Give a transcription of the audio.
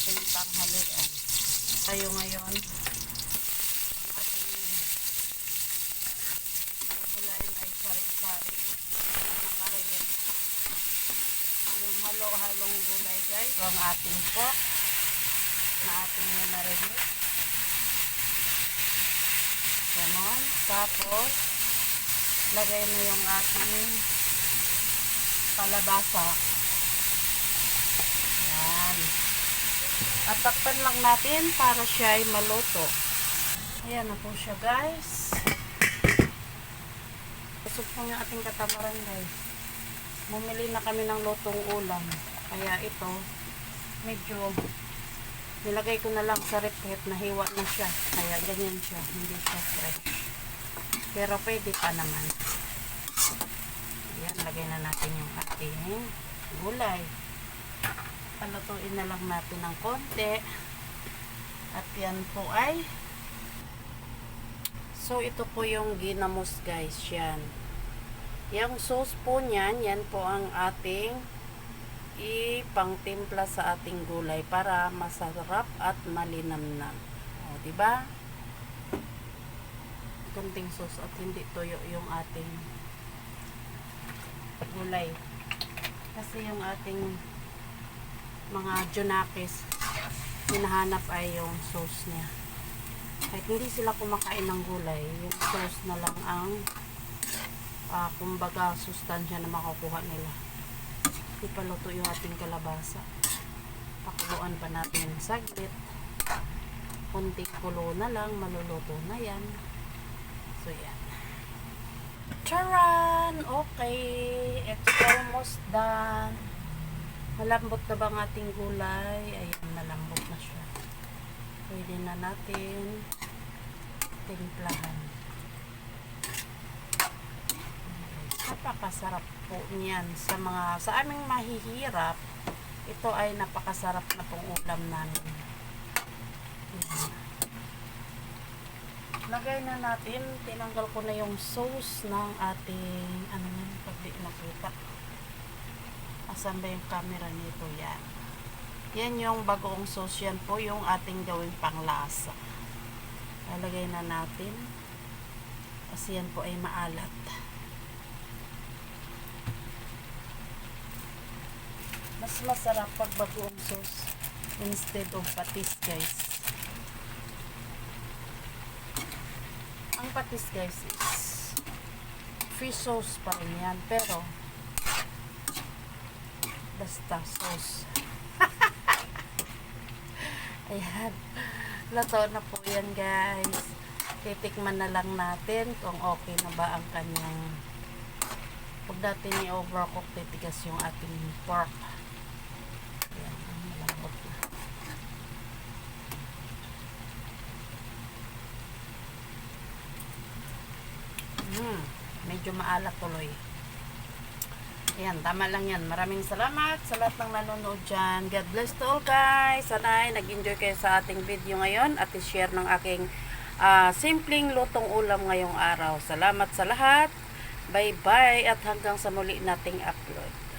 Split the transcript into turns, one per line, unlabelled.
ating tanghalian. Tayo ngayon, ang ating gulayan ay sari-sari. Ayan, nakarilit. Yung halo-halong gulay guys. Ang ating pork na ating minarinig. Ganon. Tapos, lagay na yung ating kalabasa. Yan. At takpan lang natin para siya ay maluto. Ayan na po siya guys. Busog po yung ating katamaran guys. Bumili na kami ng lutong ulam. Kaya ito, medyo nilagay ko na lang sa rep kahit nahiwa na siya. Kaya ganyan siya, hindi siya fresh. Pero pwede pa naman. Ayan, lagay na natin yung ating gulay. Palutuin na lang natin ng konti. At yan po ay So, ito po yung ginamos guys. Yan. Yung sauce po niyan, yan po ang ating ipangtimpla sa ating gulay para masarap at malinamnam. O, ba? Kunting sauce at hindi toyo yung ating gulay. Kasi yung ating mga junakis, hinahanap ay yung sauce niya. Kahit hindi sila kumakain ng gulay, yung sauce na lang ang ah, kumbaga sustansya na makukuha nila. Ipaluto yung ating kalabasa. Pakuluan pa natin saglit. Kunting kulo na lang, maluluto na yan. So, yan. Charan! Okay. It's almost done. Malambot na ba ang ating gulay? Ayan, malambot na siya. Pwede na natin timplahan. Napakasarap po niyan sa mga sa aming mahihirap. Ito ay napakasarap na pong ulam namin. Ayan. Lagay na natin, tinanggal ko na yung sauce ng ating, ano yan, pag nakita. Asan ba yung camera nito? Yan. Yan yung bagoong sauce yan po, yung ating gawing panglasa. Lalagay na natin. Kasi yan po ay maalat. Mas masarap pag bagoong sauce instead of patis guys. Ang patis guys is fish sauce pa rin yan. Pero basta sauce. Ayan. Lato na po yan guys. Titikman na lang natin kung okay na ba ang kanyang pag natin i-overcook titigas yung ating pork. Ayan. Hmm. Medyo maalat tuloy. Ayan, tama lang yan. Maraming salamat sa lahat ng nanonood dyan. God bless to all guys. Sana ay nag-enjoy kayo sa ating video ngayon at i-share ng aking ah, simpleng lutong ulam ngayong araw. Salamat sa lahat. Bye-bye at hanggang sa muli nating upload.